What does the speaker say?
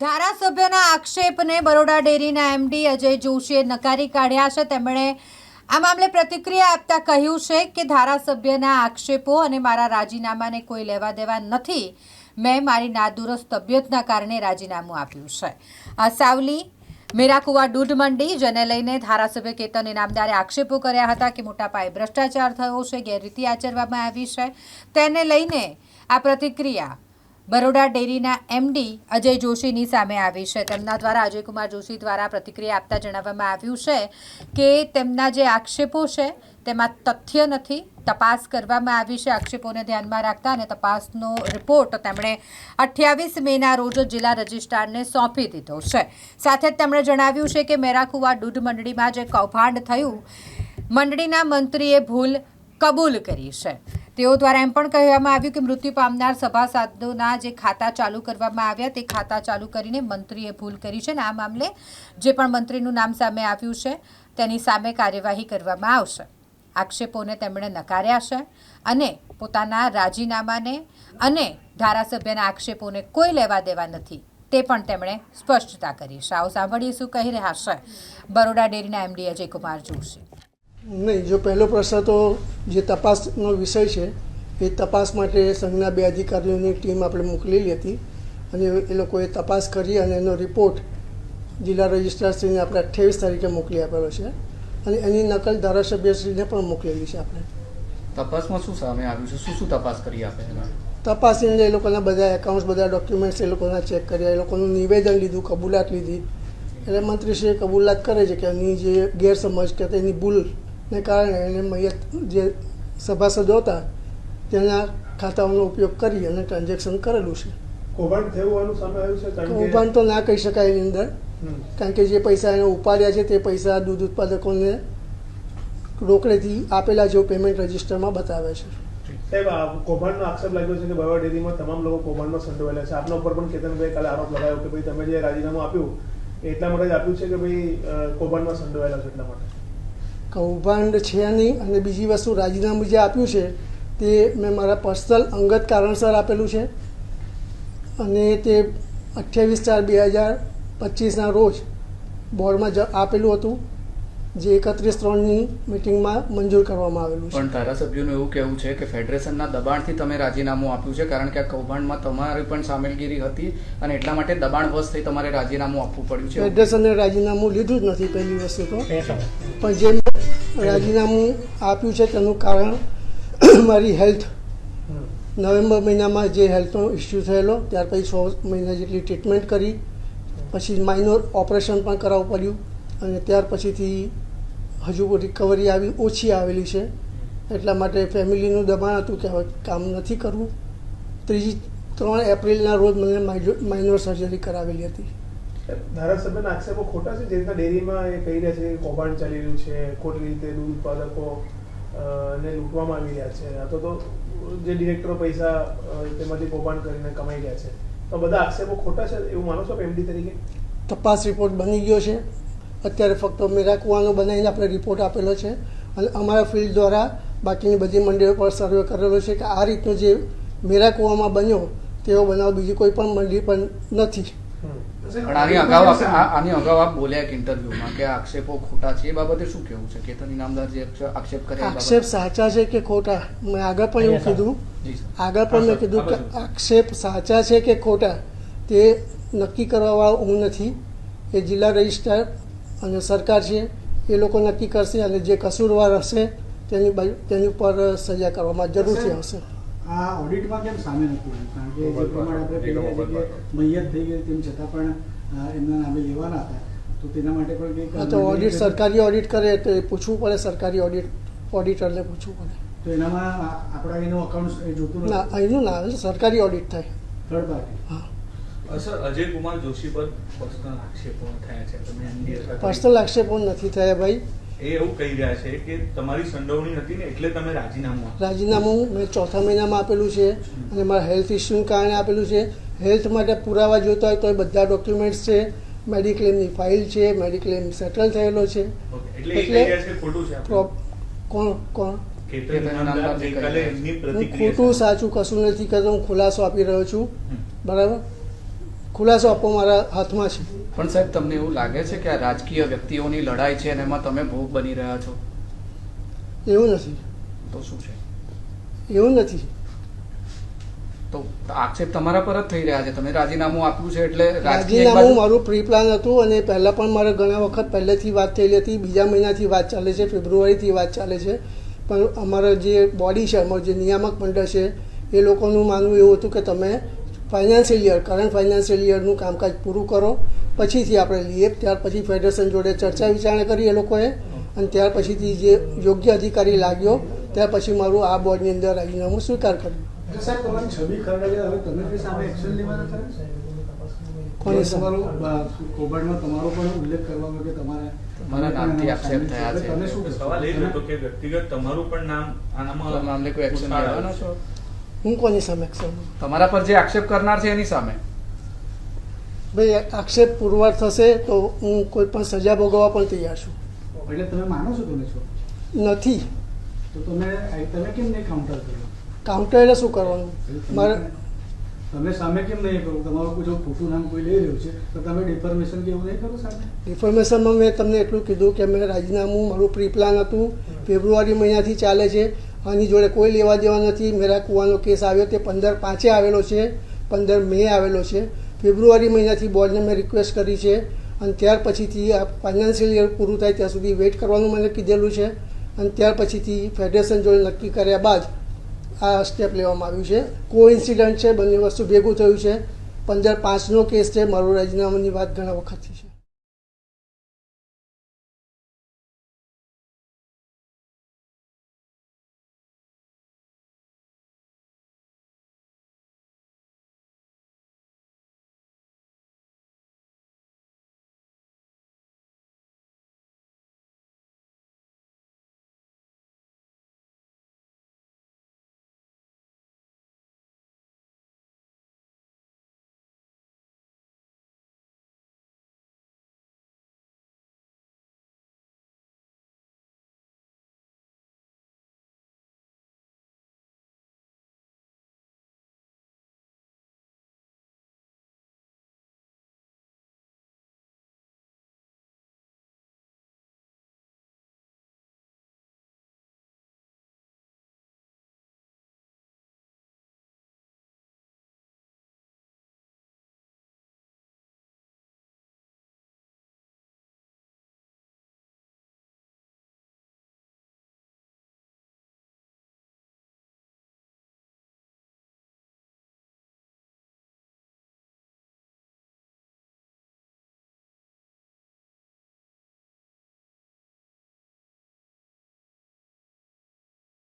ધારાસભ્યના આક્ષેપને બરોડા ડેરીના એમડી અજય જોશીએ નકારી કાઢ્યા છે. તેમણે આ મામલે પ્રતિક્રિયા આપતા કહ્યું છે કે ધારાસભ્યના આક્ષેપો અને મારા રાજીનામાને કોઈ લેવા દેવા નથી. મેં મારી નાદુરસ્ત તબિયતના કારણે રાજીનામું આપ્યું છે. આ સાવલી, મેરાકુવા દૂધ મંડી, જેને લઈને ધારાસભ્ય કેતન ઇનામદારે આક્ષેપો કર્યા હતા કે મોટા પાયે ભ્રષ્ટાચાર થયો છે, ગેરરીતિ આચરવામાં આવી છે. તેને લઈને આ પ્રતિક્રિયા બરોડા ડેરીના એમડી અજય જોશીની સામે આવી છે. તેમના દ્વારા અજયકુમાર જોશી દ્વારા પ્રતિક્રિયા આપતા જણાવવામાં આવ્યું છે કે તેમના જે આક્ષેપો છે તેમાં તથ્ય નથી. તપાસ કરવામાં આવી છે. આક્ષેપોને ધ્યાનમાં રાખતા અને તપાસનો રિપોર્ટ તેમણે અઠ્યાવીસ મેના રોજ જિલ્લા રજિસ્ટ્રારને સોંપી દીધો છે. સાથે જ તેમણે જણાવ્યું છે કે મેરાકુવા દૂધ મંડળીમાં જે કૌભાંડ થયું, મંડળીના મંત્રીએ ભૂલ કબૂલ કરી છે. તેઓ દ્વારા એમ પણ કહેવામાં આવ્યું કે મૃત્યુ પામનાર સભાસદોના જે ખાતા ચાલુ કરવામાં આવ્યા તે ખાતા ચાલુ કરીને મંત્રીએ ભૂલ કરી છે અને આ મામલે જે પણ મંત્રીનું નામ સામે આવ્યું છે તેની સામે કાર્યવાહી કરવામાં આવશે. આક્ષેપોને તેમણે નકાર્યા છે અને પોતાના રાજીનામાને અને ધારાસભ્યના આક્ષેપોને કોઈ લેવા દેવા નથી તે પણ તેમણે સ્પષ્ટતા કરી છે. આવો સાંભળીએ શું કહી રહ્યા છે બરોડા ડેરીના એમડી અજય કુમાર જોશી. નહીં જો પહેલો પ્રશ્ન તો જે તપાસનો વિષય છે એ તપાસ માટે સંઘના બે અધિકારીઓની ટીમ આપણે મોકલેલી હતી અને એ લોકોએ તપાસ કરી અને એનો રિપોર્ટ જિલ્લા રજિસ્ટ્રારશ્રીને આપણે અઠ્યાવીસ તારીખે મોકલી આપેલો છે અને એની નકલ ધારાસભ્યશ્રીને પણ મોકલેલી છે આપણે. તપાસમાં શું સામે આવ્યું છે? શું શું તપાસ કરી આપે તપાસ એ લોકોના બધા એકાઉન્ટ્સ બધા ડોક્યુમેન્ટ્સ એ લોકોના ચેક કર્યા એ લોકોનું નિવેદન લીધું કબૂલાત લીધી. એટલે મંત્રીશ્રીએ કબૂલાત કરે છે કે એની જે ગેરસમજ કે તેની ભૂલને કારણે એને મૈયત જે સભાસદો હતા તેના ખાતાઓનો ઉપયોગ કરી અને ટ્રાન્ઝેક્શન કરેલું છે. કૌભાંડ થયું સામે આવ્યું છે કૌભાંડ તો ના કહી શકાય એની અંદર. કારણ કે જે પૈસા એને ઉપાડ્યા છે તે પૈસા દૂધ ઉત્પાદકોને રોકડેથી આપેલા જેવું પેમેન્ટ રજિસ્ટરમાં બતાવે છે. સાહેબ આ કૌભાંડનો આક્ષેપ લાગ્યો છે કે બરોડા ડેરીમાં તમામ લોકો કૌભાંડમાં સંડોવાયેલા છે. આપના ઉપર પણ કેતનભાઈ કાલે આરોપ લગાવ્યો કે ભાઈ તમે જે રાજીનામું આપ્યું એટલા માટે જ આપ્યું છે કે ભાઈ કૌભાંડમાં સંડોવાયેલા છે એટલા માટે. કૌભાંડ છે નહીં અને બીજી વસ્તુ રાજીનામું જે આપ્યું છે તે મેં મારા પર્સનલ અંગત કારણસર આપેલું છે. અને તે અઠ્યાવીસ ચાર બે હજાર પચીસના રોજ બોર્ડમાં જ આપેલું હતું જે એકત્રીસ ત્રણની મિટિંગમાં મંજૂર કરવામાં આવેલું છે. પણ ધારાસભ્યોનું એવું કહેવું છે કે ફેડરેશનના દબાણથી તમે રાજીનામું આપ્યું છે કારણ કે આ કૌભાંડમાં તમારી પણ સામેલગીરી હતી અને એટલા માટે દબાણવશ થઈ તમારે રાજીનામું આપવું પડ્યું છે. ફેડરેશને રાજીનામું લીધું જ નથી પહેલી વસ્તુ તો. પણ જે મેં રાજીનામું આપ્યું છે તેનું કારણ મારી હેલ્થ. નવેમ્બર મહિનામાં જે હેલ્થનો ઇસ્યુ થયેલો, ત્યાર પછી છ મહિના જેટલી ટ્રીટમેન્ટ કરી. પછી માઇનોર ઓપરેશન પણ કરાવવું પડ્યું અને ત્યાર પછીથી હજુ રિકવરી આવી, ઓછી આવેલી છે. એટલા માટે ફેમિલીનું દબાણ હતું કે હવે કામ નથી કરવું. ત્રીજી ત્રણ એપ્રિલના રોજ મને માઇનોર સર્જરી કરાવેલી હતી. ધારાસભ્યના આક્ષેપો ખોટા છે? જે રીતના ડેરીમાં એ કહી રહ્યા છે કે કૌભાંડ ચાલી રહ્યું છે, ખોટી રીતે દૂધ ઉત્પાદકો ને લૂંટવામાં આવી રહ્યા છે, અથવા તો જે ડિરેક્ટરો પૈસા તેમાંથી કૌભાંડ કરીને કમાઈ રહ્યા છે. તો બધા આક્ષેપો ખોટા છે એવું માનો છો એમડી તરીકે? તપાસ રિપોર્ટ બની ગયો છે. અત્યારે ફક્ત મેરા કુવાનો બનાવીને આપણે રિપોર્ટ આપેલો છે. અને અમારા ફિલ્ડ દ્વારા બાકીની બધી મંડળીઓ પર સર્વે કરેલો છે કે આ રીતનો જે મેરા કુવામાં બન્યો તેવો બનાવ બીજી કોઈ પણ મંડળી પણ નથી. પણ આની અગાઉ આની અગાઉ આપ બોલ્યા એક ઇન્ટરવ્યુમાં કે આક્ષેપો ખોટા છે એ બાબતે શું કહેવું છે? કેતન ઇનામદાર જે આક્ષેપ કર્યા આક્ષેપ સાચા છે કે ખોટા? મેં આગળ પણ એવું કીધું. આગળ પણ મેં કીધું કે આક્ષેપ સાચા છે કે ખોટા? તે નક્કી કરવાવાળો હું નથી. એ જિલ્લા રજિસ્ટ્રાર અને સરકાર છે. એ લોકો નક્કી કરશે અને જે કસૂરવાર હશે તેની બાજુ- તેની ઉપર સજા કરવામાં જરૂરથી આવશે. આ ઓડિટમાં કેમ સામે નથી આવ્યું? કારણ કે જે પ્રમાણે આપણે કે મૈયત થઈ ગઈ તેમ છતાં પણ એમના નામે લેવાના હતા. તો તેના માટે પણ કંઈક તો ઓડિટ સરકારી ઓડિટ કરે તો એ પૂછવું પડે સરકારી ઓડિટ ઓડિટરને પૂછવું પડે. તો એનામાં આપણા એનું અકાઉન્ટ એ જોતું ના એનું ના એટલે સરકારી ઓડિટ થાય. થર્ડ પાર્ટી હા. સર અજય કુમાર જોશી પર પર્સનલ આક્ષેપો થયા છે. તમે પર્સનલ આક્ષેપો નથી થયા ભાઈ. એ એવું કહી રહ્યા છે કે તમારી સંડોવણી હતી ને એટલે તમે રાજીનામું રાજીનામું મેં ચોથા મહિનામાં આપેલું છે અને મારા હેલ્થ ઇસ્યુને કારણે આપેલું છે. હેલ્થ માટે પુરાવા જોતા હોય તો એ બધા ડોક્યુમેન્ટ્સ છે. મેડિક્લેમની ફાઇલ છે મેડિક્લેમ સેટલ થયેલો છે. એટલે કોણ કોણ? હું ખોટું સાચું કશું નથી કરતો હું ખુલાસો આપી રહ્યો છું. બરાબર? ખુલાસો આપવો મારા હાથમાં છે. પણ સાહેબ તમને એવું લાગે છે કે આ રાજકીય વ્યક્તિઓની લડાઈ છે અને એમાં તમે ભોગ બની રહ્યા છો? એવું નથી. તો શું છે? એવું નથી. તો આક્ષેપ તમારા પર જ થઈ રહ્યા છે. તમે રાજીનામું આપ્યું છે એટલે રાજીનામું મારું પ્રી પ્લાન હતું અને પહેલાં પણ મારે ઘણા વખત પહેલેથી વાત થયેલી હતી. બીજા મહિનાથી વાત ચાલે છે ફેબ્રુઆરીથી વાત ચાલે છે. પણ અમારા જે બોડી છે અમારું જે નિયામક મંડળ છે એ લોકોનું માનવું એવું હતું કે તમે ફાઇનાન્શિયલ યર કરંટ ફાઇનાન્શિયલ યરનું કામકાજ પૂરું કરો. પછીથી આપણે લઈએ ત્યાર પછી ફેડરેશન જોડે ચર્ચા વિચારણા કરી એ લોકોએ અને ત્યાર પછીથી જે યોગ્ય અધિકારી લાગ્યો ત્યાર પછી મારું આ બોર્ડની અંદર રાજીનામું સ્વીકાર કર્યું તો સાહેબ તમારી છબી ખરાબ લાગે હવે તમે કોઈ સામે એક્શન લેવાના ખરા કોની હવે તમારું અ, કૌભાંડમાં તમારો પણ ઉલ્લેખ કરવામાં કે તમારે તમારા નામથી આક્ષેપ થયા છે. તમે શું કહેશો? સવાલ એ જ હતો કે વ્યક્તિગત તમારું પણ નામ તો આનામાં મામલે કોઈ એક્શન લેવાનો છો? હું કોની સામે તમારા પર જે આક્ષેપ કરનાર છે એની સામે. ભાઈ આક્ષેપ પુરવાર થશે તો હું કોઈ પણ સજા ભોગવવા પણ તૈયાર છું. એટલે તમે માનો છો તમે છો? નથી. તો તમે તમે કેમ નહીં કાઉન્ટર કર્યું? કાઉન્ટર એટલે શું કરવાનું? મારે તમે સામે કેમ નહીં કરો? તમારું જો ખોટું નામ કોઈ લઈ રહ્યું છે તો તમે ડિફોર્મેશન કે એવું નહીં કરો સામે? ડિફોર્મેશનમાં મેં તમને એટલું કીધું કે મેં રાજીનામું મારું પ્રી પ્લાન હતું ફેબ્રુઆરી મહિનાથી ચાલે છે. આની જોડે કોઈ લેવા દેવા નથી. મેરા કુવાનો કેસ આવ્યો તે પંદર પાંચે આવેલો છે પંદર મે આવેલો છે. ફેબ્રુઆરી મહિનાથી બોર્ડને મેં રિક્વેસ્ટ કરી છે અને ત્યાર પછીથી આ ફાઇનાન્શિયલ યર પૂરું થાય ત્યાં સુધી વેઇટ કરવાનું મને કીધેલું છે અને ત્યાર પછીથી ફેડરેશન જોડે નક્કી કર્યા બાદ આ સ્ટેપ લેવામાં આવ્યું છે. કો ઇન્સિડન્ટ છે, બંને વસ્તુ ભેગું થયું છે. પંદર પાંચનો કેસ છે. મારું રાજીનામાની વાત ઘણા વખતથી છે.